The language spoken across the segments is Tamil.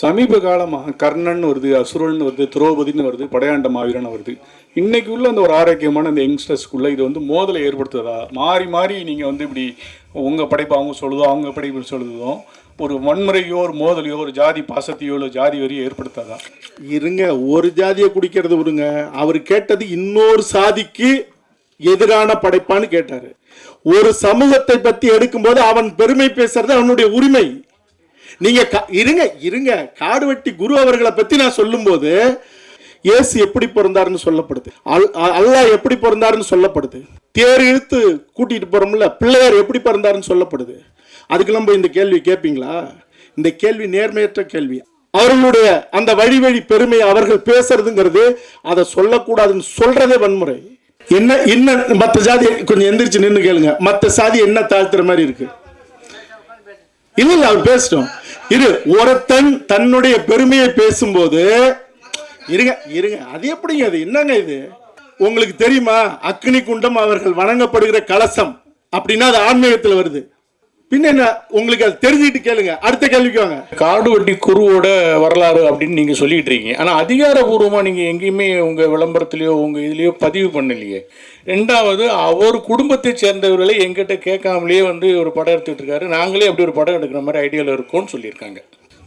சமீப காலமாக கர்ணன் வருது அசுரன் வருது திரௌபதின்னு வருது படையாண்ட மாவீரன் வருது. இன்னைக்கு உள்ள அந்த ஒரு ஆரோக்கியமான அந்த யங்ஸ்டர்ஸ்க்குள்ளே இது வந்து மோதலை ஏற்படுத்துதா? மாறி மாறி நீங்கள் வந்து இப்படி உங்கள் படைப்பு அவங்க சொல்லுதோ அவங்க படைப்பு சொல்லுதோ ஒரு வன்முறையோ ஒரு மோதலையோ ஒரு ஜாதி பாசத்தையோ இல்லை ஜாதி வரியோ ஏற்படுத்தாதா? இருங்க ஒரு ஜாதியை குடிக்கிறது விடுங்க. அவர் கேட்டது இன்னொரு சாதிக்கு எதிரான படைப்பான்னு கேட்டார். ஒரு சமூகத்தை பற்றி எடுக்கும்போது அவன் பெருமை பேசுறது அவனுடைய உரிமை. நீங்க இருங்க இருங்க. காடுவெட்டி குரு அவர்களை பத்தி நான் சொல்லும்போது இயேசு எப்படி பிறந்தாருன்னு சொல்லப்படுது. அல்- அல்லாஹ் எப்படி பிறந்தாருன்னு சொல்லப்படுது. தேர் இழுத்து கூட்டிட்டு போறோம்ல பிள்ளையார் எப்படி பிறந்தாருன்னு சொல்லப்படுது. அதுக்கெல்லாம் போய் இந்த கேள்வி கேட்பீங்களா இந்த கேள்வி நேர்மையற்ற கேள்வி. அவர்களுடைய அந்த வழி வழி பெருமை அவர்கள் பேசுறதுங்கிறது அதை சொல்லக்கூடாதுன்னு சொல்றதே வன்முறை. என்ன என்ன மற்ற ஜாதி கொஞ்சம் எந்திரிச்சு நின்று கேளுங்க. மற்ற சாதி என்ன தாழ்த்துற மாதிரி இருக்கு? இல்ல இல்லை அவர் பேசிட்டோம். இரு ஒருத்தன் தன்னுடைய பெருமையை பேசும்போது இருங்க இருங்க. அது எப்படிங்க அது? என்னங்க இது? உங்களுக்கு தெரியுமா? அக்னி குண்டம் அவர்கள் வணங்கப்படுகிற கலசம் அப்படின்னா அது ஆன்மீகத்தில் வருது. பின்ன என்ன உங்களுக்கு அது தெரிஞ்சுக்கிட்டு கேளுங்க. அடுத்த கேள்விக்கு வாங்க. காடு வெட்டி குருவோட வரலாறு அப்படின்னு நீங்கள் சொல்லிட்டு இருக்கீங்க. ஆனால் அதிகாரபூர்வமாக நீங்கள் எங்கேயுமே உங்கள் விளம்பரத்துலையோ உங்கள் இதுலேயோ பதிவு பண்ணலையே. ரெண்டாவது அவர் குடும்பத்தை சேர்ந்தவர்களை எங்கிட்ட கேட்காமலேயே வந்து ஒரு படம் எடுத்துட்டு இருக்காரு. நாங்களே அப்படி ஒரு படம் எடுக்கிற மாதிரி ஐடியாவில் இருக்கோம்னு சொல்லியிருக்காங்க.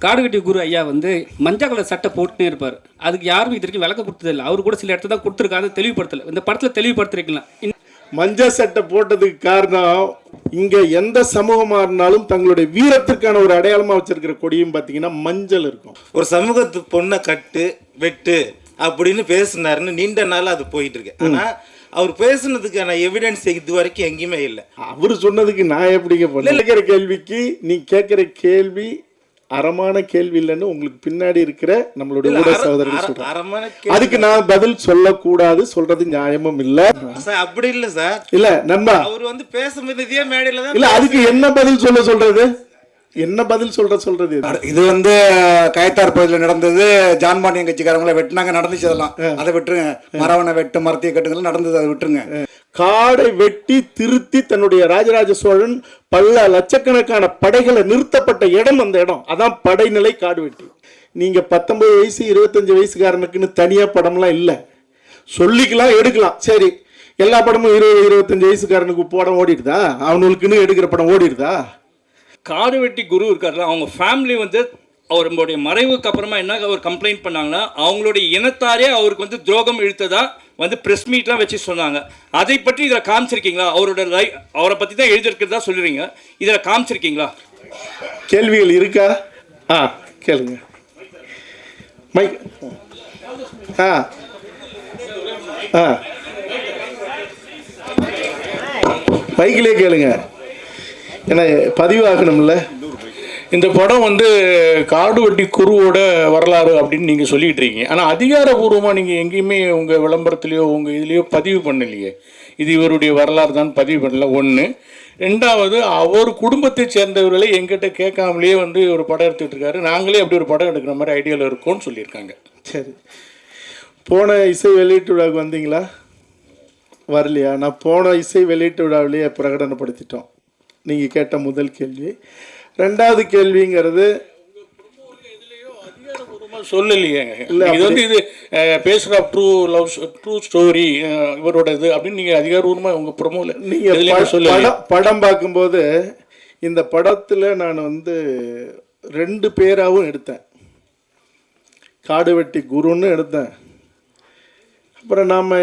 காடுகட்டி குரு ஐயா வந்து மஞ்சள் கலர் சட்டை போட்டுனே இருப்பார். அதுக்கு யாரும் இது வரைக்கும் விளக்க கொடுத்ததில்லை. அவர் கூட சில இடத்துல தான் கொடுத்துருக்காரு. தெளிவுபடுத்தலை. இந்த படத்தில் தெளிவுபடுத்திருக்கலாம். மஞ்சள் சட்டை போட்டதுக்கு காரணம் இங்க எந்த சமூகமா இருந்தாலும் தங்களுடைய வீரத்திற்கான ஒரு அடையாளமா வச்சிருக்கிற கொடியும் பாத்தீங்கன்னா மஞ்சள் இருக்கும். ஒரு சமூகத்து பொண்ணை கட்டு வெட்டு அப்படின்னு பேசுனாருன்னு நீண்ட நாள் அது போயிட்டு இருக்கு ஆனா அவர் பேசுனதுக்கான எவிடன்ஸ் இது வரைக்கும் எங்கேயுமே இல்லை. அவரு சொன்னதுக்கு நான் எப்படிங்க கேட்கிற கேள்விக்கு நீ கேட்கிற கேள்வி அறமான கேள்வி இல்லைன்னு உங்களுக்கு பின்னாடி இருக்கிற நம்மளுடைய ஊடக சகோதரர்கள் சொல்றாங்க. அதுக்கு நான் பதில் சொல்லக்கூடாது சொல்றது நியாயமும் இல்ல. சார் அப்படி இல்லை சார். இல்ல நண்பா. அவர் வந்து பேசும்போது இதே மேடையில தான் இல்ல அதுக்கு என்ன பதில் சொல்ல சொல்றது? என்ன பதில் சொல்ற சொல்றது இது? இது வந்து கயத்தார் பகுதியில் நடந்தது. ஜான்பாண்டியன் கட்சிக்காரங்களை வெட்டினாங்க நடந்துச்சு அதெல்லாம். அதை விட்டுருங்க. மரவனை வெட்டு மரத்திய கட்டுங்கள் நடந்தது அதை விட்டுருங்க. காடை வெட்டி திருத்தி தன்னுடைய ராஜராஜ சோழன் பல லட்சக்கணக்கான படைகளை நிறுத்தப்பட்ட இடம் அந்த இடம். அதான் படைநிலை காடு வெட்டி நீங்க பத்தொன்பது வயசு இருபத்தஞ்சு வயசுக்காரனுக்குன்னு தனியா படம்லாம் இல்லை. சொல்லிக்கலாம் எடுக்கலாம். சரி எல்லா படமும் இருபது இருபத்தஞ்சு வயசுக்காரனுக்கு படம் ஓடிடுதா? அவனுக்குன்னு எடுக்கிற படம் ஓடிடுதா? காடுவெட்டி குரு இருக்கார்ல அவங்க ஃபேமிலி வந்து அவருடைய மறைவுக்கு அப்புறமா என்ன அவர் கம்ப்ளைண்ட் பண்ணாங்கன்னா அவங்களுடைய இனத்தாரே அவருக்கு வந்து துரோகம் இழுத்ததா வந்து ப்ரெஸ் மீட்லாம் வச்சு சொன்னாங்க. அதை பற்றி இதில் காமிச்சிருக்கீங்களா? அவரோட லை அவரை பற்றி தான் எழுதியிருக்கிறதா சொல்லுறீங்க. இதில் காமிச்சிருக்கீங்களா? கேள்விகள் இருக்கா? ஆ கேளுங்க. மைக் ஆ ஆ. மைக்கிலே கேளுங்க. ஏன்னா பதிவாகணும்ல இந்த படம் வந்து காடு வெட்டி குருவோட வரலாறு அப்படின்னு நீங்கள் சொல்லிட்டு இருக்கீங்க. ஆனால் அதிகாரபூர்வமாக நீங்கள் எங்கேயுமே உங்கள் விளம்பரத்துலையோ உங்கள் இதுலேயோ பதிவு பண்ணலையே. இது இவருடைய வரலாறு தான் பதிவு பண்ணல. ஒன்று ரெண்டாவது அவர் குடும்பத்தை சேர்ந்தவர்களை எங்கிட்ட கேட்காமலேயே வந்து ஒரு படம் எடுத்துகிட்டு இருக்காரு. நாங்களே அப்படி ஒரு படம் எடுக்கிற மாதிரி ஐடியாவில் இருக்கோம்னு சொல்லியிருக்காங்க. சரி. போன இசை வெளியீட்டு விழாவுக்கு வந்தீங்களா? வரலையா? நான் போன இசை வெளியீட்டு விழாவிலேயே பிரகடனப்படுத்திட்டோம். நீங்கள் கேட்ட முதல் கேள்வி ரெண்டாவது கேள்விங்கிறது அதிகாரபூர்வமா சொல்லலையே இது வந்து இது பேசுகிற ட்ரூ லவ் ட்ரூ ஸ்டோரி இவரோட இது அப்படின்னு நீங்கள் அதிகாரபூர்வமாக உங்கள் ப்ரொமோல நீங்கள் படம் படம் பார்க்கும்போது இந்த படத்தில் நான் வந்து ரெண்டு பேராகவும் எடுத்தேன். காடு வெட்டி குருன்னு எடுத்தேன். அப்புறம் நாம்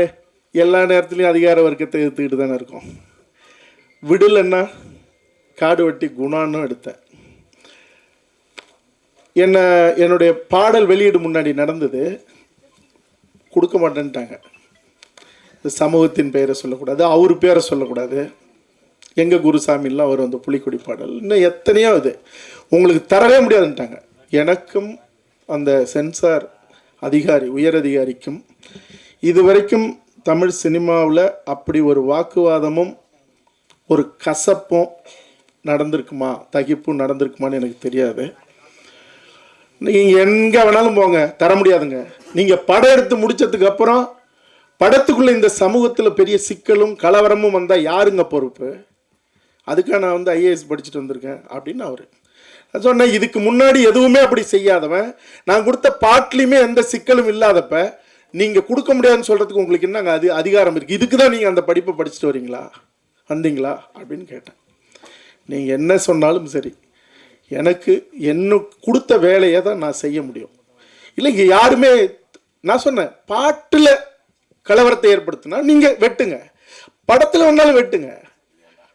எல்லா நேரத்துலையும் அதிகார வர்க்கத்தை எடுத்துக்கிட்டு தானே இருக்கோம். விடலைன்னா காடு வெட்டி குணான்னு எடுத்தேன். என்னை என்னுடைய பாடல் வெளியீடு முன்னாடி நடந்தது. கொடுக்க மாட்டேன்ட்டாங்க. சமூகத்தின் பெயரை சொல்லக்கூடாது அவர் பேரை சொல்லக்கூடாது. எங்கள் குருசாமிலாம் அவர் வந்து புலிக்கொடி பாடல். இன்னும் எத்தனையோ இது. உங்களுக்கு தரவே முடியாதுன்ட்டாங்க. எனக்கும் அந்த சென்சார் அதிகாரி உயர் அதிகாரிக்கும் இதுவரைக்கும் தமிழ் சினிமாவில் அப்படி ஒரு வாக்குவாதமும் ஒரு கசப்பும் நடந்திருக்குமா தகிப்பும் நடந்திருக்குமான்னு எனக்கு தெரியாது. நீங்கள் எங்கே வேணாலும் போங்க தர முடியாதுங்க. நீங்கள் படம் எடுத்து முடித்ததுக்கு அப்புறம் படத்துக்குள்ளே இந்த சமூகத்தில் பெரிய சிக்கலும் கலவரமும் வந்தால் யாருங்க பொறுப்பு? அதுக்காக நான் வந்து ஐஏஎஸ் படிச்சுட்டு வந்திருக்கேன் அப்படின்னு அவர் நான் சொன்னேன் இதுக்கு முன்னாடி எதுவுமே அப்படி செய்யாதவன். நான் கொடுத்த பாட்டிலையுமே எந்த சிக்கலும் இல்லாதப்ப நீங்கள் கொடுக்க முடியாதுன்னு சொல்கிறதுக்கு உங்களுக்கு என்னங்க அது அதிகாரம் இருக்குது இதுக்கு தான் நீங்கள் அந்த படிப்பை படிச்சுட்டு வரீங்களா? வந்தீங்களா? அப்படின்னு கேட்டேன். நீங்கள் என்ன சொன்னாலும் சரி. எனக்கு என்ன கொடுத்த வேலையை தான் நான் செய்ய முடியும். இல்லை இங்கே யாருமே நான் சொன்னேன் பாட்டில் கலவரத்தை ஏற்படுத்தினா நீங்கள் வெட்டுங்க. படத்தில் வந்தாலும் வெட்டுங்க.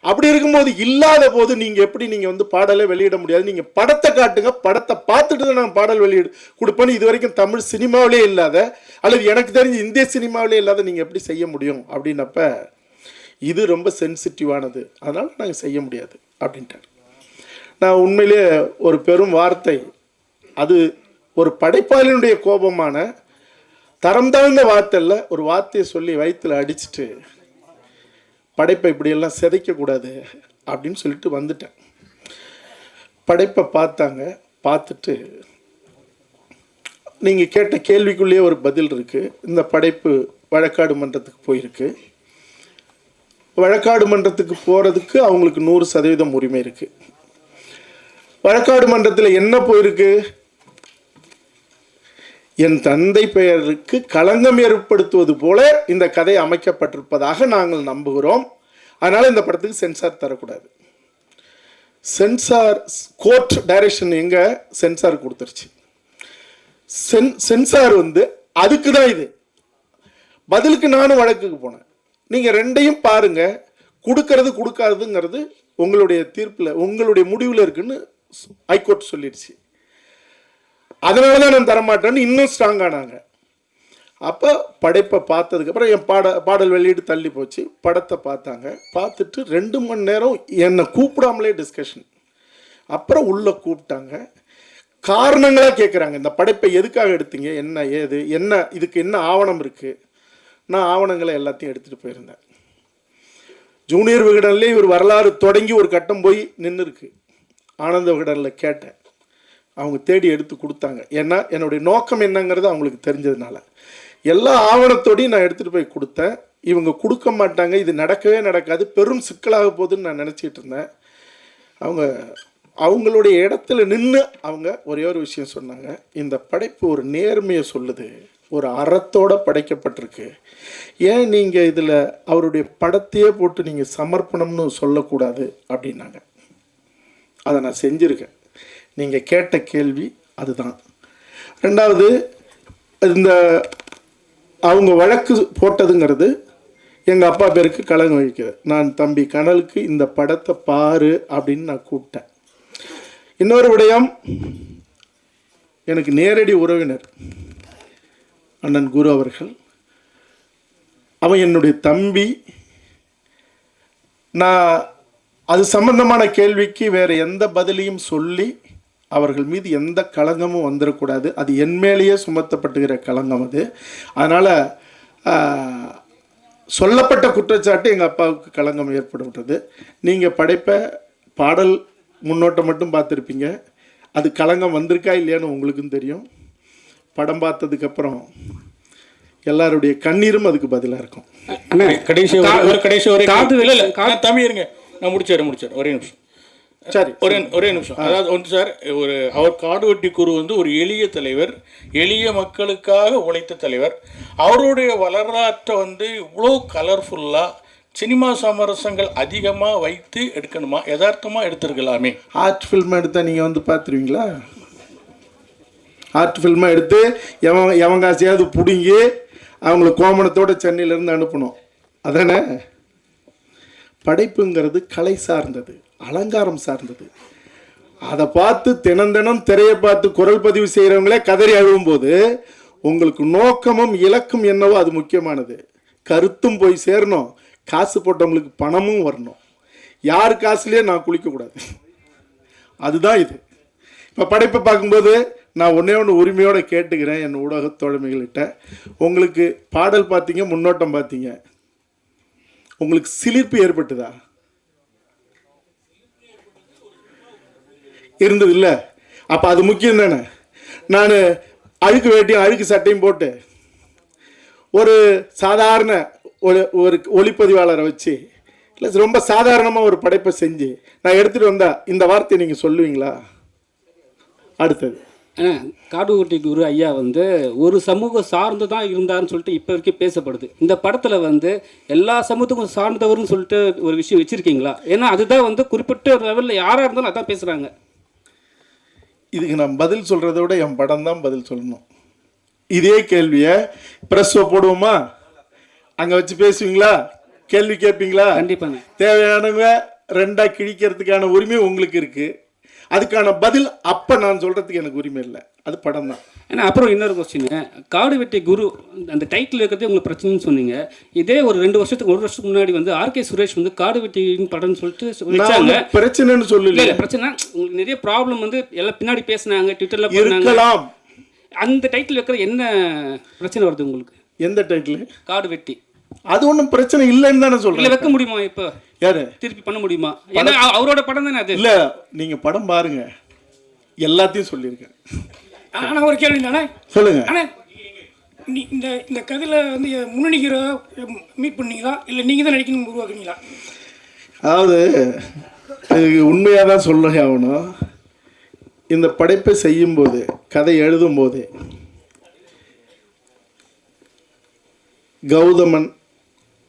அப்படி இருக்கும்போது இல்லாத போது நீங்கள் எப்படி நீங்கள் வந்து பாடலை வெளியிட முடியாது? நீங்கள் படத்தை காட்டுங்க படத்தை பார்த்துட்டு தான் நான் பாடல் வெளியிடு கொடுப்பேன்னு இது வரைக்கும் தமிழ் சினிமாவிலே இல்லாத அல்லது எனக்கு தெரிஞ்சு இந்திய சினிமாவிலே இல்லாத நீங்கள் எப்படி செய்ய முடியும் அப்படின்னப்ப இது ரொம்ப சென்சிட்டிவானது அதனால் நாங்கள் செய்ய முடியாது அப்படின்ட்டார். நான் உண்மையிலே ஒரு பெரும் வார்த்தை. அது ஒரு படைப்பாளினுடைய கோபமான தரம் தாழ்ந்த வார்த்தை இல்லை ஒரு வார்த்தையை சொல்லி வயிற்றில் அடிச்சுட்டு படைப்பை இப்படியெல்லாம் சிதைக்கக்கூடாது அப்படின்னு சொல்லிட்டு வந்துட்டேன். படைப்பை பார்த்தாங்க பார்த்துட்டு நீங்கள் கேட்ட கேள்விக்குள்ளேயே ஒரு பதில் இருக்குது இந்த படைப்பு வழக்காடு மன்றத்துக்கு போயிருக்கு. வழக்காடு மன்றத்துக்கு போகிறதுக்கு அவங்களுக்கு நூறு சதவீதம் உரிமை இருக்குது வழக்காடு மன்றத்தில் என்ன போயிருக்கு? என் தந்தை பெயருக்கு களங்கம் ஏற்படுத்துவது போல இந்த கதை அமைக்கப்பட்டிருப்பதாக நாங்கள் நம்புகிறோம். அதனால் இந்த படத்துக்கு சென்சார் தரக்கூடாது. சென்சார் கோர்ட் டைரக்ஷன் எங்கே? சென்சார் கொடுத்துருச்சு. சென் சென்சார் வந்து அதுக்கு தான் இது. பதிலுக்கு நானும் வழக்குக்கு போனேன். நீங்கள் ரெண்டையும் பாருங்க. கொடுக்கறது கொடுக்காதுங்கிறது உங்களுடைய தீர்ப்பில் உங்களுடைய முடிவில் இருக்குன்னு ஹைகோர்ட் சொல்லிடுச்சு. அதனால தான் நான் தரமாட்டேன்னு இன்னும் ஸ்ட்ராங்கானாங்க அப்போ படைப்பை பார்த்ததுக்கப்புறம் என் பாட பாடல் வெளியீடு தள்ளி போச்சு. படத்தை பார்த்தாங்க. பார்த்துட்டு ரெண்டு மணி நேரம் என்னை கூப்பிடாமலே டிஸ்கஷன் அப்புறம் உள்ளே கூப்பிட்டாங்க. காரணங்களாக கேட்குறாங்க இந்த படைப்பை எதுக்காக எடுத்தீங்க? என்ன ஏது என்ன இதுக்கு என்ன ஆவணம் இருக்குது நான் ஆவணங்களை எல்லாத்தையும் எடுத்துகிட்டு போயிருந்தேன். ஜூனியர் விகடன்லேயே இவர் வரலாறு தொடங்கி ஒரு கட்டம் போய் நின்று இருக்குது ஆனந்த விகடனில் கேட்டேன். அவங்க தேடி எடுத்து கொடுத்தாங்க. ஏன்னா என்னுடைய நோக்கம் என்னங்கிறது அவங்களுக்கு தெரிஞ்சதுனால. எல்லா ஆவணத்தோடையும் நான் எடுத்துகிட்டு போய் கொடுத்தேன். இவங்க கொடுக்க மாட்டாங்க. இது நடக்கவே நடக்காது. பெரும் சிக்கலாக போகுதுன்னு நான் நினச்சிட்டு இருந்தேன். அவங்க அவங்களுடைய இடத்துல நின்று அவங்க ஒரே ஒரு விஷயம் சொன்னாங்க. இந்த படைப்பு ஒரு நேர்மையை சொல்லுது. ஒரு அறத்தோடு படைக்கப்பட்டிருக்கு. ஏன் நீங்கள் இதில் அவருடைய படத்தையே போட்டு நீங்கள் சமர்ப்பணம்னு சொல்லக்கூடாது? அப்படின்னாங்க. அதை நான் செஞ்சுருக்கேன். நீங்கள் கேட்ட கேள்வி அதுதான். ரெண்டாவது இந்த அவங்க வழக்கு போட்டதுங்கிறது எங்கள் அப்பா பேருக்கு கலங்கம் வைக்கிறது. நான் தம்பி கனலுக்கு இந்த படத்தை பாரு அப்படின்னு நான் கூப்பிட்டேன். இன்னொரு விடயம் எனக்கு நேரடி உறவினர் அண்ணன் குரு அவர்கள். அவன் என்னுடைய தம்பி. நான் அது சம்பந்தமான கேள்விக்கு வேற எந்த பதிலையும் சொல்லி அவர்கள் மீது எந்த களங்கமும் வந்துடக்கூடாது அது என் மேலேயே சுமத்தப்பட்டுகிற களங்கம் அது. அதனால் சொல்லப்பட்ட குற்றச்சாட்டு எங்கள் அப்பாவுக்கு களங்கம் ஏற்படுகிறது நீங்கள் படைப்ப பாடல் முன்னோட்டம் மட்டும் பார்த்துருப்பீங்க. அது களங்கம் வந்திருக்கா இல்லையான்னு உங்களுக்கும் தெரியும். படம் பார்த்ததுக்கப்புறம் எல்லாருடைய கண்ணீரும் அதுக்கு பதிலாக இருக்கும். அண்ணா கடைசி ஒரு- ஒரு கடைசி ஒரே காது இல்ல இல்ல கா- நான் முடிச்சாரு முடிச்சாரு ஒரே நிமிஷம். சரி ஒரே ஒரே நிமிஷம். அதாவது வந்து சார் ஒரு அவர் காடுவெட்டி குரு வந்து ஒரு எளிய தலைவர் எளிய மக்களுக்காக உழைத்த தலைவர். அவருடைய வரலாற்றை வந்து இவ்வளோ கலர்ஃபுல்லாக சினிமா சமரசங்கள் அதிகமாக வைத்து எடுக்கணுமா? யதார்த்தமாக எடுத்திருக்கலாமே. ஆர்ட் ஃபில்ம் எடுத்தால் நீங்கள் வந்து பார்த்துருவீங்களா ஆர்ட் ஃபில்மை எடுத்து எவன் எவன் காசையாவது பிடுங்கி அவங்கள கோமணத்தோட சென்னையிலேருந்து அனுப்பணும். அதானே? படைப்புங்கிறது கலை சார்ந்தது அலங்காரம் சார்ந்தது. அதை பார்த்து தினம் தினம் திரையை பார்த்து குரல் பதிவு செய்கிறவங்களே கதறி அழுவும்போது உங்களுக்கு நோக்கமும் இலக்கும் என்னவோ அது முக்கியமானது. கருத்தும் போய் சேரணும் காசு போட்டவங்களுக்கு பணமும் வரணும். யார் காசுலேயே நான் குளிக்கக்கூடாது. அதுதான் இது. இப்போ படைப்பை பார்க்கும்போது நான் ஒன்றே ஒன்று உரிமையோடு கேட்டுக்கிறேன் என் ஊடக தோழமைகள்கிட்ட. உங்களுக்கு பாடல் பார்த்தீங்க முன்னோட்டம் பார்த்தீங்க. உங்களுக்கு சிலிர்ப்பு ஏற்பட்டுதா? இருந்தது இல்லை. அப்போ அது முக்கியம் தானே? நான் அழுக்கு வேட்டியும் அழுக்கு சட்டையும் போட்டு ஒரு சாதாரண ஒரு ஒரு ஒளிப்பதிவாளரை வச்சு இல்லை ரொம்ப சாதாரணமாக ஒரு படைப்பை செஞ்சு நான் எடுத்துகிட்டு வந்தால் இந்த வார்த்தையை நீங்கள் சொல்லுவீங்களா? அடுத்தது. ஆனா, காடுவெட்டி குரு ஐயா வந்து ஒரு சமூகம் சார்ந்து தான் இருந்தாருன்னு சொல்லிட்டு இப்போ வரைக்கும் பேசப்படுது. இந்த படத்தில் வந்து எல்லா சமூகத்துக்கும் சார்ந்தவர்னு சொல்லிட்டு ஒரு விஷயம் வச்சுருக்கீங்களா? ஏன்னா அதுதான் வந்து குறிப்பிட்ட லெவலில் யாராக இருந்தாலும் அதான் பேசுகிறாங்க இதுக்கு நான் பதில் சொல்கிறத விட என் படம் தான் பதில் சொல்லணும். இதே கேள்வியை ப்ரெஸ்ஸை போடுவோமா? அங்கே வச்சு பேசுவீங்களா? கேள்வி கேட்பீங்களா? கண்டிப்பாங்க. தேவையானவங்க ரெண்டா கிழிக்கிறதுக்கான உரிமை உங்களுக்கு இருக்கு. அதுக்கான பதில் அப்ப நான் சொல்றதுக்கு எனக்கு உரிமை இல்லை. அது படம் தான். ஏன்னா அப்புறம் இன்னொரு கொஸ்டின் காடு வெட்டி குரு அந்த டைட்டில் இருக்கிறதே உங்களுக்கு பிரச்சனைன்னு சொன்னீங்க. இதே ஒரு ரெண்டு வருஷத்துக்கு ஒரு வருஷத்துக்கு முன்னாடி வந்து ஆர்கே சுரேஷ் வந்து காடு வெட்டின்னு படம்னு சொல்லிட்டு வச்சாங்க. பிரச்சனைன்னு சொல்லல பிரச்சனை உங்களுக்கு நிறைய ப்ராப்ளம் வந்து எல்லாம் பின்னாடி பேசுனாங்க ட்விட்டர்ல இருக்கலாம். அந்த டைட்டில் வைக்கிற என்ன பிரச்சனை வருது உங்களுக்கு? எந்த டைட்டில் காடு வெட்டி. அது ஒன்றும் பிரச்சனை இல்லைன்னு தானே இல்ல சொல்றேன் வைக்க முடியுமா இப்போ? யாரு? திருப்பி பண்ண முடியுமா? ஏன்னா அவ- அவரோட படம் தானே அது? இல்ல நீங்க படம் பாருங்க. எல்லாத்தையும் சொல்லியிருக்கேன். ஆனால் ஒரு கேள்வி தானே? சொல்லுங்க. ஆனால் நீ இந்த இந்த கதையில் வந்து முன்னணி ஹீரோ மீட் பண்ணீங்களா? இல்லை நீங்கள் தான் நடிக்கணும் உருவாக்குனீங்களா? அதாவது உண்மையாக தான் சொல்ல ஆகணும். இந்த படைப்பை செய்யும்போது கதை எழுதும்போது கௌதமன்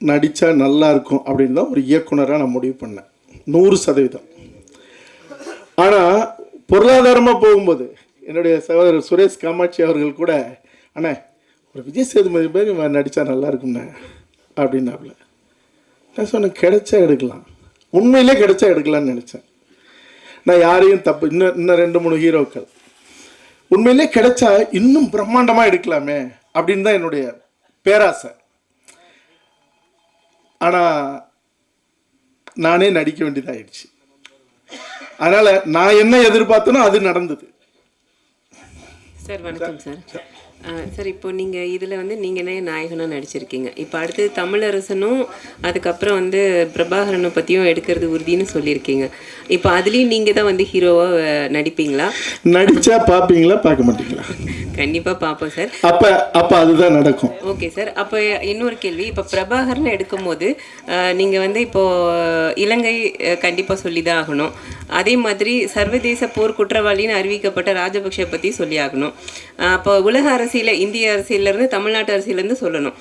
நடித்தா நல்லா இருக்கும் அப்படின்னு தான் ஒரு இயக்குனராக நான் முடிவு பண்ணேன். நூறு சதவீதம். ஆனால் பொருளாதாரமாக போகும்போது என்னுடைய சகோதரர் சுரேஷ் காமாட்சி அவர்கள் கூட அண்ணே ஒரு விஜய் சேதுபதி பேர் இவன் நடித்தா நல்லா இருக்கும்ண்ணே அப்படின்னாப்புல நான் சொன்னேன் கிடைச்சா எடுக்கலாம். உண்மையிலே கிடைச்சா எடுக்கலாம்னு நினச்சேன். நான் யாரையும் தப்பு இன்னும் இன்னும் ரெண்டு மூணு ஹீரோக்கள். உண்மையிலே கிடைச்சா இன்னும் பிரம்மாண்டமாக எடுக்கலாமே அப்படின்னு தான் என்னுடைய பேராசை. ஆனால் நானே நடிக்க வேண்டியதாயிடுச்சு. அதனால் நான் என்ன எதிர்பார்த்தனோ அது நடந்தது. சார் வணக்கம் சார். சார் இப்போ நீங்கள் இதில் வந்து நீங்களே நாயகனாக நடிச்சிருக்கீங்க? இப்போ அடுத்தது தமிழரசனும் அதுக்கப்புறம் வந்து பிரபாகரனை பற்றியும் எடுக்கிறது உறுதின்னு சொல்லியிருக்கீங்க. இப்போ அதுலேயும் நீங்கள் தான் வந்து ஹீரோவாக நடிப்பீங்களா? நடிச்சா பார்ப்பீங்களா பார்க்க மாட்டீங்களா? கண்டிப்பாக பார்ப்போம் சார். அப்போ அப்போ அதுதான் நடக்கும். Okay sir. அப்போ இன்னொரு கேள்வி. இப்போ பிரபாகரன் எடுக்கும்போது நீங்கள் வந்து இப்போது இலங்கை கண்டிப்பாக சொல்லி தான் ஆகணும். அதே மாதிரி சர்வதேச போர் குற்றவாளின்னு அறிவிக்கப்பட்ட ராஜபக்ஷ பற்றி சொல்லி ஆகணும் அப்போ உலக அரசியல இந்திய அரசியலேருந்து தமிழ்நாட்டு அரசியலேருந்து சொல்லணும்.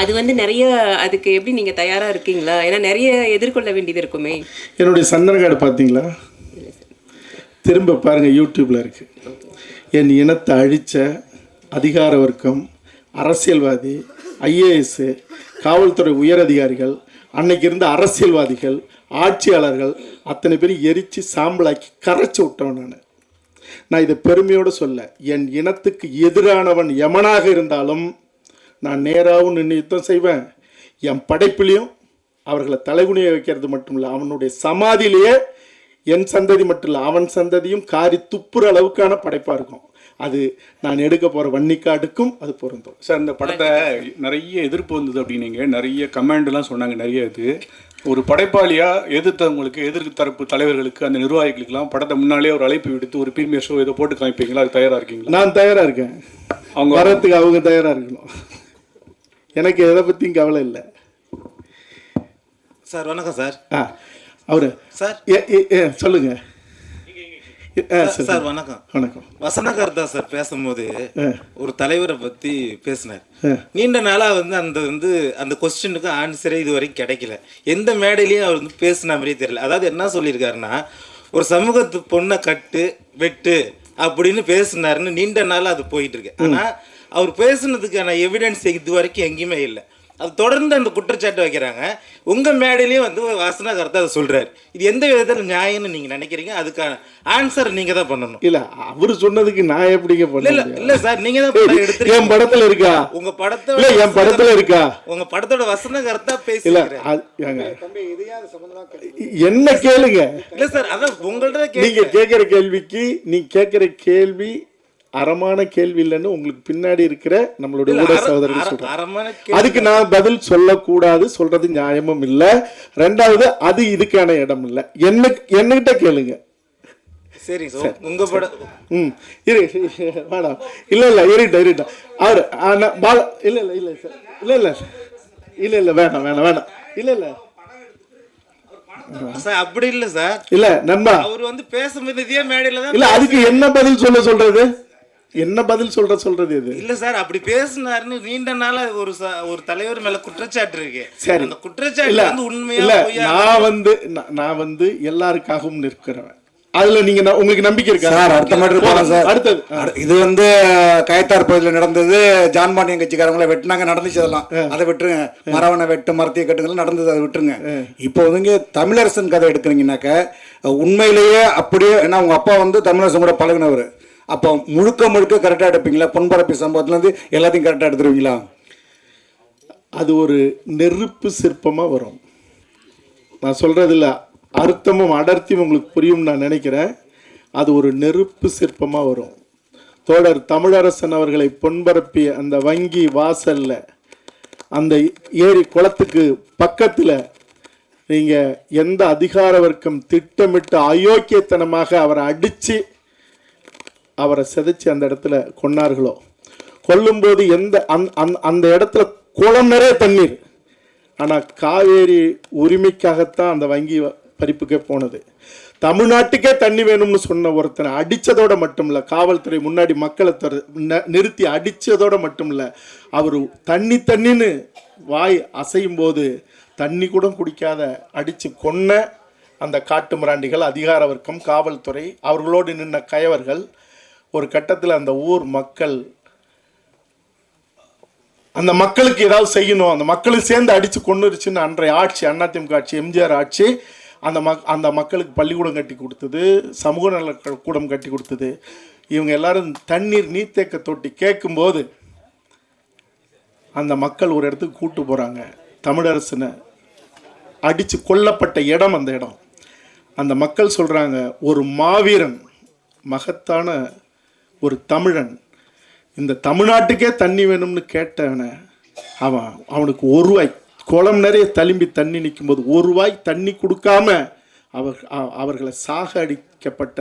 அது வந்து நிறைய அதுக்கு எப்படி நீங்கள் தயாராக இருக்கீங்களா? ஏன்னா நிறைய எதிர்கொள்ள வேண்டியது இருக்குமே. என்னுடைய சந்தன கார்டு பார்த்தீங்களா? திரும்ப பாருங்க யூடியூப்ல இருக்கு. என் இனத்தை அழித்த அதிகார வர்க்கம் அரசியல்வாதி ஐஏஎஸ் காவல்துறை உயர் அதிகாரிகள் அன்னைக்கு இருந்த அரசியல்வாதிகள் ஆட்சியாளர்கள் அத்தனை பேரும் எரித்து சாம்பலாக்கி கரைச்சி விட்டவன் நான். நான் இதை பெருமையோடு சொல்ல என் இனத்துக்கு எதிரானவன் எமனாக இருந்தாலும் நான் நேராகவும் நின்று யுத்தம் செய்வேன். என் படைப்பிலையும் அவர்களை தலைகுனிய வைக்கிறது மட்டும் இல்லை அவனுடைய சமாதியிலேயே என் சந்ததி மட்டும் இல்லை அவன் சந்ததியும் காரி துப்புற அளவுக்கான படைப்பாக இருக்கும். அது நான் எடுக்க போகிற வன்னிக்காடுக்கும் அது பொருந்தும். சார் இந்த படத்தை நிறைய எதிர்ப்பு வந்தது அப்படின்னீங்க. நிறைய கமெண்ட்லாம் சொன்னாங்க நிறைய இது. ஒரு படைப்பாளியா எதிர்த்தவங்களுக்கு எதிர்க்கு தரப்பு தலைவர்களுக்கு அந்த நிர்வாகிகளுக்கெல்லாம் படத்தை முன்னாலே ஒரு அழைப்பு விடுத்து ஒரு பிரீமியர் ஷோ இதை போட்டு காமிப்பீங்களா? அது தயாரா இருக்கீங்களா? நான் தயாராக இருக்கேன். அவங்க வரத்துக்கு அவங்க தயாராக இருக்கணும். எனக்கு எதை பற்றியும் கவலை இல்லை. சார் வணக்கம் சார். ஆ அவரு. சார். ஏ- ஏ- ஏ, சொல்லுங்க. ஆ, சரி. வணக்கம். வணக்கம். வசனகர் தான் சார் பேசும்போது. ஒரு தலைவரை பத்தி பேசினார். நீண்ட நாளா வந்து அந்த வந்து அந்த கொஸ்டினுக்கு ஆன்சரே இது வரைக்கும் கிடைக்கல. எந்த மேடையிலையும் அவர் வந்து பேசின மாதிரியே தெரியல. அதாவது என்ன சொல்லியிருக்காருன்னா ஒரு சமூகத்து பொண்ணை கட்டு வெட்டு அப்படின்னு பேசினாருன்னு நீண்ட நாளா அது போயிட்டு இருக்கு. ஆனா அவர் பேசுனதுக்கான எவிடன்ஸ் இது வரைக்கும் எங்கேயுமே இல்லை. அது தொடர்ந்து அந்த குற்றச்சாட்டு வைக்கிறாங்க. உங்க மேடையிலயும் வந்து வாசனாகர்த்தா அதை சொல்றாரு. இது எந்த விதத்தில் நியாயம்னு நீங்க நினைக்கிறீங்க? அதுக்கான ஆன்சர் நீங்க தான் பண்ணணும். இல்ல அவரு சொன்னதுக்கு நான் எப்படிங்க இல்ல பண்ண இல்ல? இல்ல சார் நீங்க தான் படம் ஏய், என் படத்துல இருக்கா? உங்க படத்தோட இல்ல என் படத்துல இருக்கா? உங்க படத்தோட வசன கருத்தா இல்ல அது- ஏங்க. என்ன கேளுங்க. இல்ல சார் அதான் உங்கள்ட்ட நீங்க கேட்க கேக்குற கேள்விக்கு நீ கேக்குற கேள்வி அறமான கேள்வி இல்லைன்னு உங்களுக்கு பின்னாடி இருக்கிற நம்மளுடைய ஊடக சகோதரர்கள் சொல்றாங்க. அதுக்கு நான் பதில் சொல்லக்கூடாது சொல்றது நியாயமும் இல்ல. ரெண்டாவது அது இதுக்கான இடம் இல்ல என்ன என்னகிட்ட கேளுங்க. சரி சார். உங்க படம் ம் இரு வாடா. இல்ல இல்ல இருட்டா இருட்டா அவர் ஆனா பால இல்ல இல்ல இல்ல சார். இல்ல இல்ல இல்ல இல்ல வேணாம் வேணாம் வேணாம். இல்ல இல்ல. சார் அப்படி இல்லை சார். இல்ல நண்பா. அவர் வந்து பேசும்போது இதே மேடையில தான் இல்ல அதுக்கு என்ன பதில் சொல்ல சொல்றது? என்ன பதில் சொல்ற சொல்றது இது? இல்ல சார் அப்படி பேசினாருன்னு நீண்ட நாளா ஒரு ச- ஒரு தலைவர் மேல குற்றச்சாட்டு இருக்கு. சரி. அந்த குற்றச்சாட்டு இல்ல வந்து உண்மையா நான் வந்து நான் நான் வந்து எல்லாருக்காகவும் நிற்கிறவன். அதுல நீங்க உங்களுக்கு நம்பிக்கை இருக்கா? சார் அடுத்த மேட்ரு போகலாம் சார். அடுத்தது இது வந்து கயத்தார் பகுதியில் நடந்தது ஜான்பாண்டியன் கட்சிக்காரங்களை வெட்டினாங்க நடந்துச்சு அதெல்லாம். அதை விட்டுருங்க. மரவனை வெட்டு மரத்தைய கட்டுங்கள் நடந்தது அதை விட்டுருங்க. இப்போ வந்து தமிழரசன் கதை எடுக்கிறீங்கன்னாக்க உண்மையிலேயே அப்படியே ஏன்னா உங்க அப்பா வந்து தமிழரசன் கூட பழகினவர். அப்போ முழுக்க முழுக்க கரெக்டாக எடுப்பீங்களா? பொன்பரப்பி சம்பவத்துலேருந்து எல்லாத்தையும் கரெக்டாக எடுத்துருவீங்களா? அது ஒரு நெருப்பு சிற்பமாக வரும். நான் சொல்கிறதில்ல அர்த்தமும் அடர்த்தியும் உங்களுக்கு புரியும் நான் நினைக்கிறேன். அது ஒரு நெருப்பு சிற்பமாக வரும். தோழர் தமிழரசன் அவர்களை பொன்பரப்பிய அந்த வங்கி வாசலில் அந்த ஏரி குளத்துக்கு பக்கத்தில் நீங்கள் எந்த அதிகார வர்க்கம் திட்டமிட்டு அயோக்கியத்தனமாக அவரை அடித்து அவரை செதைச்சு அந்த இடத்துல கொன்னார்களோ? கொல்லும்போது எந்த அந் அந் அந்த இடத்துல குளம் நிறைய தண்ணீர். ஆனால் காவேரி உரிமைக்காகத்தான் அந்த வங்கி வ- பறிப்புக்கே போனது. தமிழ்நாட்டுக்கே தண்ணி வேணும்னு சொன்ன ஒருத்தனை அடித்ததோட மட்டும் இல்லை காவல்துறை முன்னாடி மக்களை தரு ந- நிறுத்தி அடித்ததோட மட்டும் இல்லை அவர் தண்ணி தண்ணின்னு வாய் அசையும் போது தண்ணி கூட குடிக்காத அடித்து கொன்ன அந்த காட்டு மிராண்டிகள் அதிகார வர்க்கம் காவல்துறை அவர்களோடு நின்ற கயவர்கள் ஒரு கட்டத்தில் அந்த ஊர் மக்கள் அந்த மக்களுக்கு ஏதாவது செய்யணும் அந்த மக்களும் சேர்ந்து அடித்து கொண்டுருச்சுன்னு அன்றைய ஆட்சி அதிமுக ஆட்சி எம்ஜிஆர் ஆட்சி அந்த மக் அந்த மக்களுக்கு பள்ளிக்கூடம் கட்டி கொடுத்தது சமூக நல கூடம் கட்டி கொடுத்தது. இவங்க எல்லாரும் தண்ணீர் நீர்த்தேக்க தொட்டி கேட்கும்போது அந்த மக்கள் ஒரு இடத்துக்கு கூட்டு போகிறாங்க தமிழரசனை அடித்து கொல்லப்பட்ட இடம் அந்த இடம். அந்த மக்கள் சொல்கிறாங்க ஒரு மாவீரன் மகத்தான ஒரு தமிழன் இந்த தமிழ்நாட்டுக்கே தண்ணி வேணும்னு கேட்டவனை அவன் அவனுக்கு ஒரு ரூபாய் குளம் நிறைய தழும்பி தண்ணி நிற்கும்போது ஒரு ரூபாய் தண்ணி கொடுக்காம அவர் அவர்களை சாக அடிக்கப்பட்ட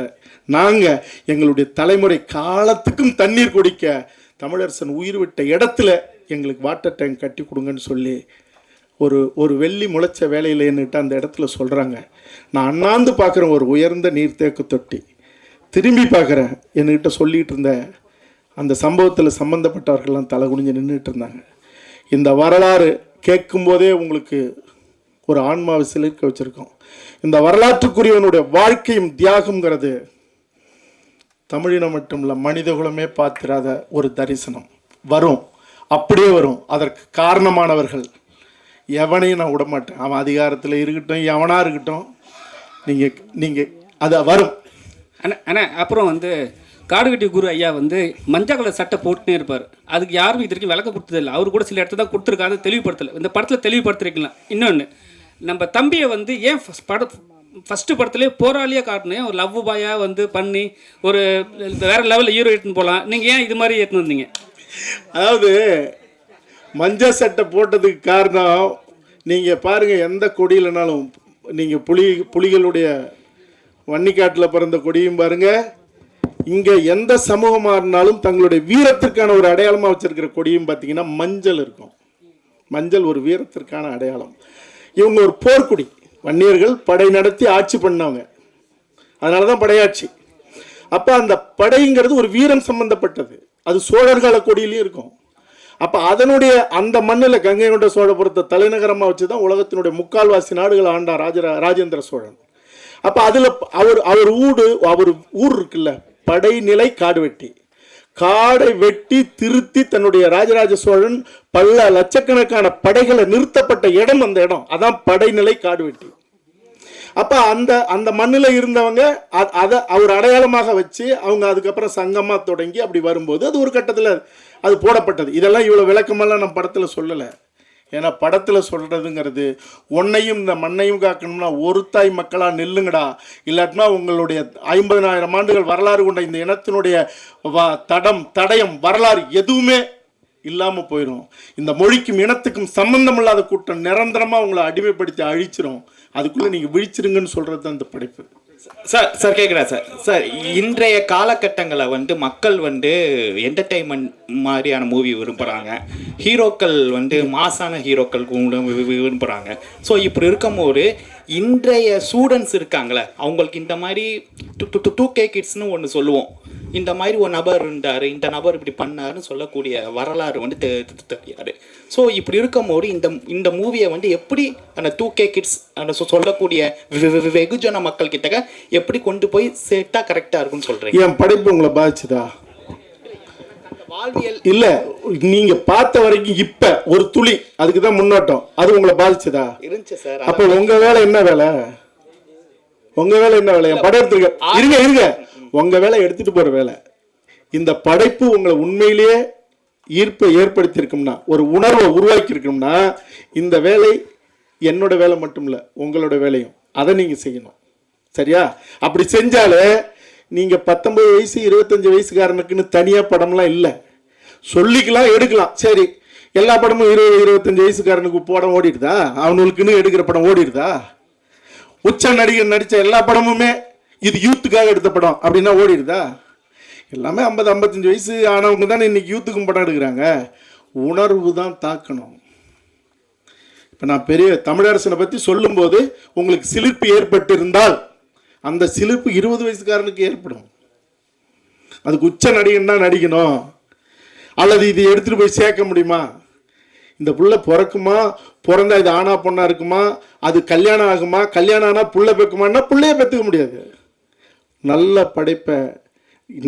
நாங்கள் எங்களுடைய தலைமுறை காலத்துக்கும் தண்ணீர் குடிக்க தமிழரசன் உயிர் விட்ட இடத்துல எங்களுக்கு வாட்டர் டேங்க் கட்டி கொடுங்கன்னு சொல்லி ஒரு ஒரு வெள்ளி முளைச்ச வேலையிலேன்னுட்டு அந்த இடத்துல சொல்கிறாங்க நான் அண்ணாந்து பார்க்குறேன் ஒரு உயர்ந்த நீர்த்தேக்க தொட்டி. திரும்பி பார்க்குறேன். என்கிட்ட சொல்லிகிட்டு இருந்த அந்த சம்பவத்தில் சம்மந்தப்பட்டவர்கள்லாம் தலை குனிஞ்சு நின்றுட்டு இருந்தாங்க. இந்த வரலாறு கேட்கும்போதே உங்களுக்கு ஒரு ஆன்மாவை சிலிர்க்க வச்சுருக்கோம். இந்த வரலாற்றுக்குரியவனுடைய வாழ்க்கையும் தியாகங்கிறது தமிழினம் மட்டும் இல்லை மனிதகுலமே பார்த்திராத ஒரு தரிசனம். வரும். அப்படியே வரும். அதற்கு காரணமானவர்கள் எவனையும் நான் விட மாட்டேன் அவன் அதிகாரத்தில் இருக்கட்டும் எவனாக இருக்கட்டும் நீங்கள் நீங்கள் அதை வரும். அண்ணா அண்ணா அப்புறம் வந்து காடுகட்டி குரு ஐயா வந்து மஞ்சள் கலர் சட்டை போட்டுனே இருப்பார். அதுக்கு யாரும் இது வரைக்கும் விளக்க கொடுத்ததில்லை அவர் கூட சில இடத்துல தான் கொடுத்துருக்காரு. தெளிவுபடுத்தலை. இந்த படத்தில் தெளிவுபடுத்திருக்கலாம் இன்னொன்று நம்ம தம்பியை வந்து ஏன் பட ஃபஸ்ட்டு படத்துலேயே போராளியாக காட்டணும்? ஒரு லவ் பாயாக வந்து பண்ணி ஒரு வேற லெவலில் ஹீரோ எடுத்துன்னு போகலாம் நீங்கள் ஏன் இது மாதிரி எடுத்துன்னு வந்தீங்க? அதாவது மஞ்சள் சட்டை போட்டதுக்கு காரணம் நீங்கள் பாருங்கள் எந்த கொடியிலனாலும் நீங்கள் புலி புலிகளுடைய வன்னிக்காட்டில் பிறந்த கொடியும் பாருங்க. இங்கே எந்த சமூகமாக இருந்தாலும் தங்களுடைய வீரத்திற்கான ஒரு அடையாளமாக வச்சிருக்கிற கொடியும் பார்த்தீங்கன்னா மஞ்சள் இருக்கும். மஞ்சள் ஒரு வீரத்திற்கான அடையாளம். இவங்க ஒரு போர்க்குடி. வன்னியர்கள் படை நடத்தி ஆட்சி பண்ணவங்க. அதனால தான் படையாட்சி. அப்போ அந்த படைங்கிறது ஒரு வீரம் சம்பந்தப்பட்டது. அது சோழர்கால கொடியிலையும் இருக்கும். அப்போ அதனுடைய அந்த மண்ணில் கங்கை கொண்ட சோழபுரத்தை தலைநகரமாக வச்சு தான் உலகத்தினுடைய முக்கால்வாசி நாடுகள் ஆண்டா ராஜரா ராஜேந்திர சோழன். அப்போ அதில் அவர் அவர் ஊடு அவர் ஊர் இருக்குல்ல படைநிலை காடு வெட்டி. காடை வெட்டி திருத்தி தன்னுடைய ராஜராஜ சோழன் பல லட்சக்கணக்கான படைகளை நிறுத்தப்பட்ட இடம் அந்த இடம். அதான் படைநிலை காடு வெட்டி. அப்போ அந்த அந்த மண்ணில் இருந்தவங்க அதை அவர் அடையாளமாக வச்சு அவங்க அதுக்கப்புறம் சங்கமாக தொடங்கி அப்படி வரும்போது அது ஒரு கட்டத்தில் அது போடப்பட்டது. இதெல்லாம் இவ்வளோ விளக்கமெல்லாம் நான் படத்தில் சொல்லலை. ஏன்னா படத்தில் சொல்கிறதுங்கிறது உன்னையும் இந்த மண்ணையும் காக்கணும்னா ஒரு தாய் மக்களாக நில்லுங்கடா. இல்லாட்டினா உங்களுடைய ஐம்பதனாயிரம் ஆண்டுகள் வரலாறு கொண்ட இந்த இனத்தினுடைய தடம் தடயம் வரலாறு எதுவுமே இல்லாமல் போயிடும் இந்த மொழிக்கும் இனத்துக்கும் சம்பந்தம் இல்லாத கூட்டம் நிரந்தரமாக உங்களை அடிமைப்படுத்தி அழிச்சிரும். அதுக்குள்ளே நீங்கள் விழிச்சிருங்கன்னு சொல்கிறது தான் இந்த படைப்பு. சார் சார் கேட்குறேன் சார். சார் இன்றைய காலகட்டங்களை வந்து மக்கள் வந்து என்டர்டெயின்மெண்ட் மாதிரியான மூவி விரும்புகிறாங்க ஹீரோக்கள் வந்து மாசான ஹீரோக்கள் விரும்புகிறாங்க ஸோ இப்படி இருக்கும்போது இன்றைய ஸ்டூடெண்ட்ஸ் இருக்காங்களே அவங்களுக்கு இந்த மாதிரி டூ கே கிட்ஸ்னு ஒன்று சொல்லுவோம். இந்த மாதிரி ஒரு நபர் இருந்தார் இந்த நபர் இப்படி பண்ணாருன்னு சொல்லக்கூடிய வரலாறு வந்து தெரியாது. ஸோ இப்படி இருக்கும்போது இந்த இந்த மூவியை வந்து எப்படி அந்த டூ கே கிட்ஸ் அந்த சொல்லக்கூடிய வெகுஜன மக்கள் கிட்டக்க எப்படி கொண்டு போய் சேர்த்தா கரெக்டாக இருக்கும்னு சொல்கிறேன் என் படைப்பு உங்களை பாதிச்சுதா? வாழ்வியல் இல்ல நீங்க பார்த்த வரைக்கும் இப்ப ஒரு துளி அதுக்கு தான் முன்னோட்டம். அது உங்களை பாதிச்சதா? இருந்துச்சு சார் அப்ப உங்க வேலை என்ன வேலை? உங்க வேலை என்ன வேலை? படம் எடுத்துருக்க இருங்க இருங்க. உங்க வேலை எடுத்துட்டு போற வேலை. இந்த படைப்பு உங்களை உண்மையிலேயே ஈர்ப்பை ஏற்படுத்தி இருக்கும்னா ஒரு உணர்வை உருவாக்கி இருக்கும்னா இந்த வேலை என்னோட வேலை மட்டும் இல்ல உங்களோட வேலையும். அதை நீங்க செய்யணும். சரியா? அப்படி செஞ்சாலே நீங்கள் பத்தொம்பது வயசு இருபத்தஞ்சி வயசுக்காரனுக்குன்னு தனியாக படம்லாம் இல்லை. சொல்லிக்கலாம் எடுக்கலாம். சரி எல்லா படமும் இருபது இருபத்தஞ்சி வயசுக்காரனுக்கு படம் ஓடிடுதா? அவனுக்குன்னு எடுக்கிற படம் ஓடிடுதா? உச்ச நடிகர் நடித்த எல்லா படமுமே இது யூத்துக்காக எடுத்த படம் அப்படின்னா ஓடிடுதா? எல்லாமே ஐம்பது ஐம்பத்தஞ்சு வயசு ஆனவங்க தானே இன்னைக்கு யூத்துக்கும் படம் எடுக்கிறாங்க. உணர்வு தான் தாக்கணும். இப்போ நான் பெரிய தமிழரசனை பற்றி சொல்லும்போது உங்களுக்கு சிலிர்ப்பு ஏற்பட்டிருந்தால் அந்த சிலிர்ப்பு இருபது வயசுக்காரனுக்கு ஏற்படும். அதுக்கு உச்ச நடிகன் தான் நடிக்கணும். அல்லது இது எடுத்துட்டு போய் சேர்க்க முடியுமா? இந்த புள்ள பிறக்குமா? பிறந்தா இது ஆணா பொண்ணா இருக்குமா? அது கல்யாணம் ஆகுமா? கல்யாணம் ஆனால் புள்ள பெக்குமான்னா புள்ளைய பெற்றுக்க முடியாது. நல்ல படைப்பை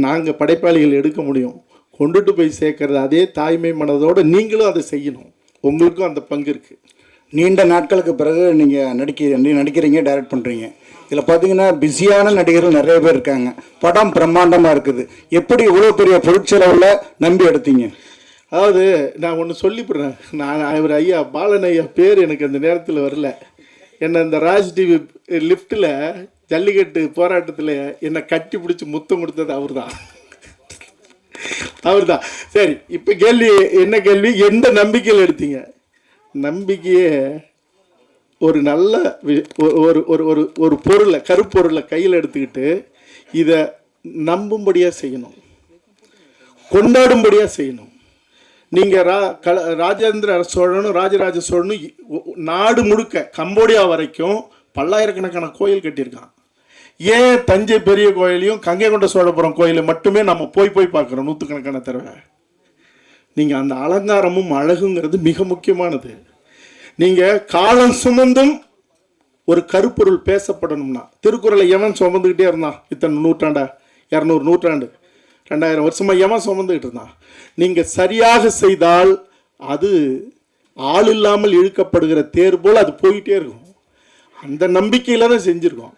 நாங்கள் படைப்பாளிகள் எடுக்க முடியும். கொண்டுட்டு போய் சேர்க்கறது அதே தாய்மை மனதோட நீங்களும் அதை செய்யணும். உங்களுக்கும் அந்த பங்கு இருக்குது நீண்ட நாட்களுக்கு பிறகு நீங்கள் நடிக்க நீ நடிக்கிறீங்க டைரக்ட் பண்ணுறீங்க இதில் பார்த்தீங்கன்னா பிஸியான நடிகர்கள் நிறைய பேர் இருக்காங்க. படம் பிரம்மாண்டமாக இருக்குது. எப்படி இவ்வளோ பெரிய பொருட்செலவில் நம்பி எடுத்தீங்க? அதாவது நான் ஒன்று சொல்லிவிடுறேன். நான் அவர் ஐயா பாலன் ஐயா பேர் எனக்கு அந்த நேரத்தில் வரல. என்னை இந்த ராஜ் டிவி லிஃப்ட்டில் ஜல்லிக்கட்டு போராட்டத்தில் என்னை கட்டி பிடிச்சி முத்தம் கொடுத்தது அவர் தான் அவர் தான் சரி இப்போ கேள்வி என்ன கேள்வி? எந்த நம்பிக்கையில் எடுத்தீங்க? நம்பிக்கையே ஒரு நல்ல வி- ஒரு ஒரு ஒரு ஒரு பொருளை கருப்பொருளை கையில் எடுத்துக்கிட்டு இதை நம்பும்படியாக செய்யணும். கொண்டாடும்படியாக செய்யணும். நீங்கள் ரா கல ராஜேந்திர சோழனும் ராஜராஜ சோழனும் நாடு முழுக்க கம்போடியா வரைக்கும் பல்லாயிரக்கணக்கான கோயில் கட்டியிருக்கான். ஏன் தஞ்சை பெரிய கோயிலையும் கங்கை கொண்ட சோழபுரம் கோயிலை மட்டுமே நம்ம போய் போய் பார்க்குறோம் நூற்றுக்கணக்கான தடவை? நீங்கள் அந்த அலங்காரமும் அழகுங்கிறது மிக முக்கியமானது. நீங்கள் காலம் சுமந்தும் ஒரு கருப்பொருள் பேசப்படணும்னா திருக்குறளை எவன் சுமந்துக்கிட்டே இருந்தான்? இத்தனை நூற்றாண்டா? இரநூறு நூற்றாண்டு. ரெண்டாயிரம் வருஷமாக எவன் சுமந்துக்கிட்டு இருந்தான்? நீங்கள் சரியாக செய்தால் அது ஆள் இல்லாமல் இழுக்கப்படுகிற தேர் போல் அது போயிட்டே இருக்கும். அந்த நம்பிக்கையில் தான் செஞ்சுருக்கோம்.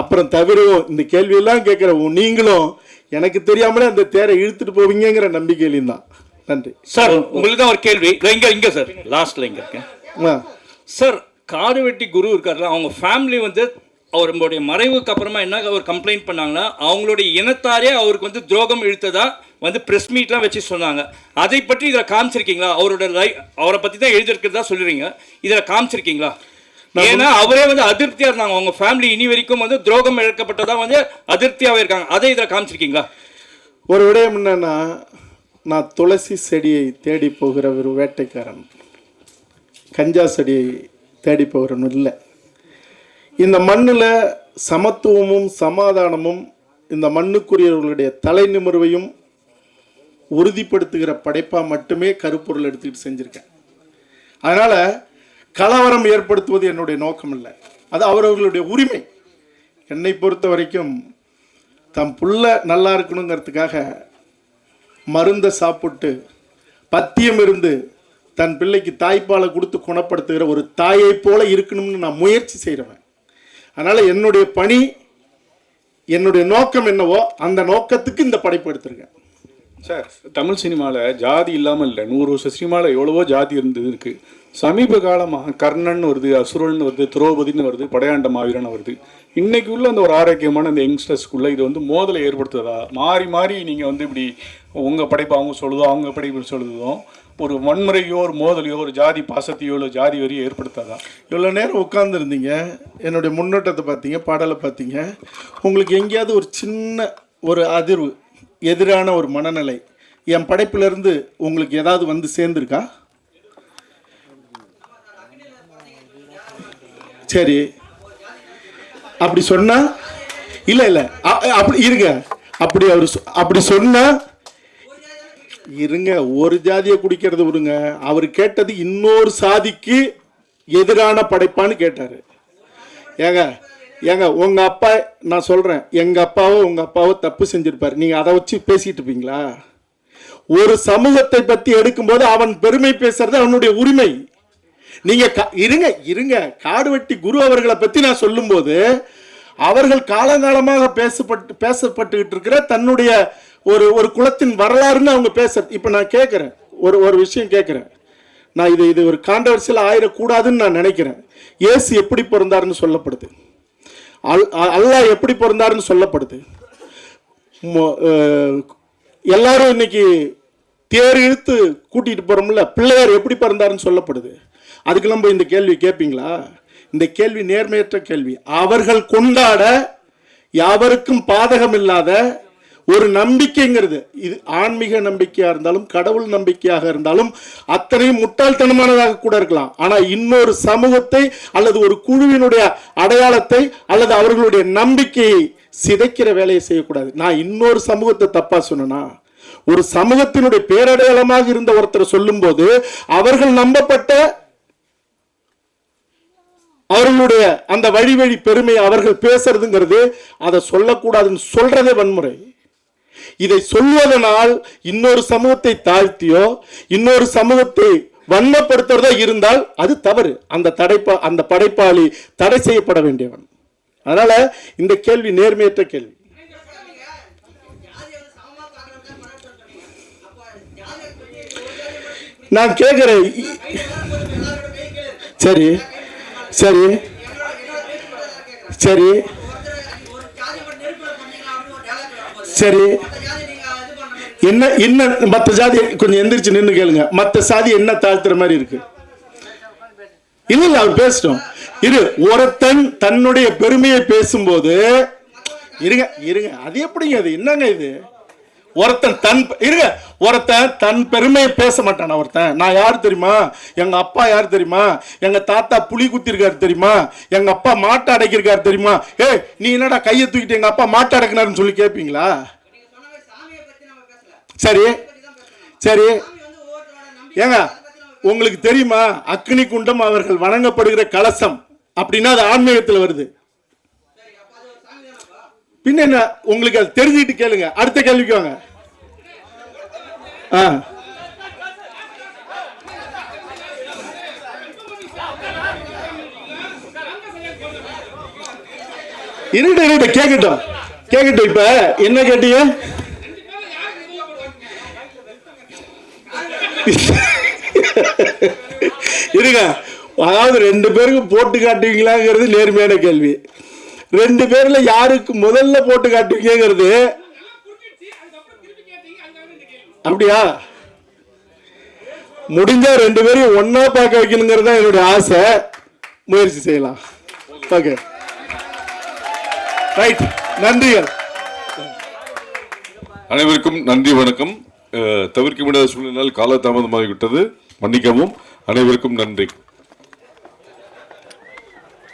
அப்புறம் தவிர இந்த கேள்வியெல்லாம் கேட்குற நீங்களும் எனக்கு தெரியாமலே அந்த தேரை இழுத்துட்டு போவீங்கங்கிற நம்பிக்கையிலையும் தான். நன்றி. சார் உங்களுக்கு தான் ஒரு கேள்வி. இங்க இங்க சார். லாஸ்ட்ல இங்க இருக்கேன். சார் காடு வெட்டி குரு இருக்கார்ல அவங்க ஃபேமிலி வந்து அவருடைய மறைவுக்கு அப்புறமா என்ன அவர் கம்ப்ளைண்ட் பண்ணாங்கன்னா அவங்களுடைய இனத்தாரே அவருக்கு வந்து துரோகம் இழுத்ததா வந்து ப்ரெஸ் மீட்லாம் வச்சு சொன்னாங்க. அதை பற்றி இதில் காமிச்சிருக்கீங்களா? அவரோட லை அவரை பற்றி தான் எழுதியிருக்கிறதா சொல்லுறீங்க? இதில் காமிச்சிருக்கீங்களா? ஏன்னா அவரே வந்து அதிருப்தியாக இருந்தாங்க. அவங்க ஃபேமிலி இனி வரைக்கும் வந்து துரோகம் இழக்கப்பட்டதா வந்து அதிருப்தியாகவே இருக்காங்க. அதை இதில் காமிச்சிருக்கீங்களா? ஒரு விடயம் என்னன்னா நான் துளசி செடியை தேடி போகிற ஒரு வேட்டைக்காரன். கஞ்சா செடியை தேடி போகிறவன் இல்லை. இந்த மண்ணில் சமத்துவமும் சமாதானமும் இந்த மண்ணுக்குரியவர்களுடைய தலை நிமிர்வையும் உறுதிப்படுத்துகிற படைப்பாக மட்டுமே கருப்பொருள் எடுத்துக்கிட்டு செஞ்சுருக்கேன். அதனால் கலவரம் ஏற்படுத்துவது என்னுடைய நோக்கம் இல்லை அது அவரவர்களுடைய உரிமை. என்னை பொறுத்த வரைக்கும் தம் புள்ள நல்லா இருக்கணுங்கிறதுக்காக மருந்தை சாப்பிட்டு பத்தியம் இருந்து தன் பிள்ளைக்கு தாய்ப்பாலை கொடுத்து குணப்படுத்துகிற ஒரு தாயைப் போல இருக்கணும்னு நான் முயற்சி செய்கிறவன். அதனால் என்னுடைய பணி என்னுடைய நோக்கம் என்னவோ அந்த நோக்கத்துக்கு இந்த படைப்பு எடுத்திருக்கேன். சார் தமிழ் சினிமாவில் ஜாதி இல்லாமல் இல்லை. நூறு வருஷம் சினிமாவில் எவ்வளவோ ஜாதி இருந்தது இருக்கு. சமீப காலமாக கர்ணன் வருது அசுரன் வருது திரௌபதினு வருது படையாண்ட மாவீரன் வருது. இன்னைக்கு உள்ள அந்த ஒரு ஆரோக்கியமான அந்த யங்ஸ்டர்ஸ்க்குள்ளே இது வந்து மோதலை ஏற்படுத்துதா? மாறி மாறி நீங்கள் வந்து இப்படி உங்கள் படைப்பு அவங்க சொல்லுதோ அவங்க படைப்பு சொல்லுதோ ஒரு வன்முறையோ ஒரு மோதலையோ ஒரு ஜாதி பாசத்தையோ இல்லை ஜாதி வரியோ ஏற்படுத்தாதா? இவ்வளோ நேரம் உட்காந்துருந்தீங்க என்னுடைய முன்னோட்டத்தை பார்த்தீங்க பாடலை பார்த்தீங்க. உங்களுக்கு எங்கேயாவது ஒரு சின்ன ஒரு அதிர்வு எதிரான ஒரு மனநிலை என் படைப்பிலிருந்து உங்களுக்கு ஏதாவது வந்து சேர்ந்துருக்கா? சரி. அப்படி சொன்னா இல்ல இல்ல அப்படி இருங்க. அப்படி அவர் அப்படி சொன்னா இருங்க ஒரு ஜாதியை குடிக்கிறது விடுங்க. அவர் கேட்டது இன்னொரு சாதிக்கு எதிரான படைப்பான்னு கேட்டாரு. ஏங்க ஏங்க உங்க அப்பா நான் சொல்றேன் எங்க அப்பாவோ உங்க அப்பாவோ தப்பு செஞ்சிருப்பாரு. நீங்க அதை வச்சு பேசிட்டு இருப்பீங்களா? ஒரு சமூகத்தை பத்தி எடுக்கும்போது அவன் பெருமை பேசுறது அவனுடைய உரிமை. நீங்க க- இருங்க இருங்க. காடுவெட்டி குரு அவர்களை பத்தி நான் சொல்லும்போது அவர்கள் காலங்காலமாக பேசப்பட்டு பேசப்பட்டுக்கிட்டு இருக்கிற தன்னுடைய ஒரு ஒரு குலத்தின் வரலாறுன்னு அவங்க பேச இப்போ நான் கேட்குறேன் ஒரு ஒரு விஷயம் கேட்குறேன் நான் இது இது ஒரு கான்ட்ரவர்சியில் ஆயிடக்கூடாதுன்னு நான் நினைக்கிறேன். ஏசு எப்படி பிறந்தாருன்னு சொல்லப்படுது. அல் அ- அல்லாஹ் எப்படி பிறந்தாருன்னு சொல்லப்படுது. எல்லாரும் இன்னைக்கு தேர் இழுத்து கூட்டிகிட்டு போகிறோம்ல பிள்ளையார் எப்படி பிறந்தாருன்னு சொல்லப்படுது. அதுக்கெல்லாம் போய் இந்த கேள்வி கேட்பீங்களா இந்த கேள்வி நேர்மையற்ற கேள்வி. அவர்கள் கொண்டாட யாவருக்கும் பாதகம் இல்லாத ஒரு நம்பிக்கைங்கிறது. இது ஆன்மீக நம்பிக்கையாக இருந்தாலும் கடவுள் நம்பிக்கையாக இருந்தாலும் அத்தனையும் முட்டாள்தனமானதாக கூட இருக்கலாம். ஆனால் இன்னொரு சமூகத்தை அல்லது ஒரு குழுவினுடைய அடையாளத்தை அல்லது அவர்களுடைய நம்பிக்கையை சிதைக்கிற வேலையை செய்யக்கூடாது. நான் இன்னொரு சமூகத்தை தப்பா சொன்னேனா? ஒரு சமூகத்தினுடைய பேரடையாளமாக இருந்த ஒருத்தர் சொல்லும்போது அவர்கள் நம்பப்பட்ட அவர்களுடைய அந்த வழி வழி பெருமை அவர்கள் பேசுறதுங்கிறது அதை சொல்லக்கூடாதுன்னு சொல்றதே வன்முறை. இதை சொல்வதனால் இன்னொரு சமூகத்தை தாழ்த்தியோ இன்னொரு சமூகத்தை வன்மப்படுத்துறதோ இருந்தால் அது தவறு. அந்த தடைப்பா அந்த படைப்பாளி தடை செய்யப்பட வேண்டியவன். அதனால இந்த கேள்வி நேர்மையற்ற கேள்வி. நான் கேட்கிறேன். சரி. சரி. சரி. சரி. என்ன என்ன மற்ற ஜாதி கொஞ்சம் எந்திரிச்சு நின்று கேளுங்க. மற்ற சாதி என்ன தாழ்த்துற மாதிரி இருக்கு? இல்லை இல்லை அவர் பேசட்டும். இரு ஒருத்தன் தன்னுடைய பெருமையை பேசும்போது இருங்க இருங்க. அது எப்படிங்க அது? என்னங்க இது? ஒருத்தன் தன் இருங்க. ஒருத்தன் தன் பெருமையை பேச மாட்டான் ஒருத்தன். நான் யார் தெரியுமா? எங்க அப்பா யார் தெரியுமா? எங்க தாத்தா புலி குத்திருக்காரு தெரியுமா? எங்க அப்பா மாட்டை அடைக்கிருக்காரு தெரியுமா? ஏய் நீ என்னடா கையை தூக்கிட்டு எங்க அப்பா மாட்டை அடைக்கினாருன்னு சொல்லி கேட்பீங்களா சரி. சரி. ஏங்க உங்களுக்கு தெரியுமா? அக்னி குண்டம் அவர்கள் வணங்கப்படுகிற கலசம் அப்படின்னா அது ஆன்மீகத்தில் வருது. பின்ன என்ன உங்களுக்கு அது தெரிஞ்சுக்கிட்டு கேளுங்க. அடுத்த கேள்விக்கு வாங்க. ஆ. இருட்டு இருட்ட கேட்கட்டும் கேட்கட்டும் இப்ப என்ன கேட்டீங்க? இருங்க. அதாவது ரெண்டு பேருக்கும் போட்டு காட்டுவீங்களாங்கிறது நேர்மையான கேள்வி. ரெண்டு பேர்ல யாருக்கு முதல்ல போட்டு காட்டுவீங்கிறது அப்படியா? முடிஞ்சா ரெண்டு பேரையும் ஒன்னா பார்க்க வைக்கணுங்கிறது தான் என்னுடைய ஆசை. முயற்சி செய்யலாம். ஓகே. ரைட் நன்றிகள். அனைவருக்கும் நன்றி வணக்கம். தவிர்க்க முடியாத சூழ்நிலையால் காலதாமதமாகிவிட்டது. மன்னிக்கவும். அனைவருக்கும் நன்றி.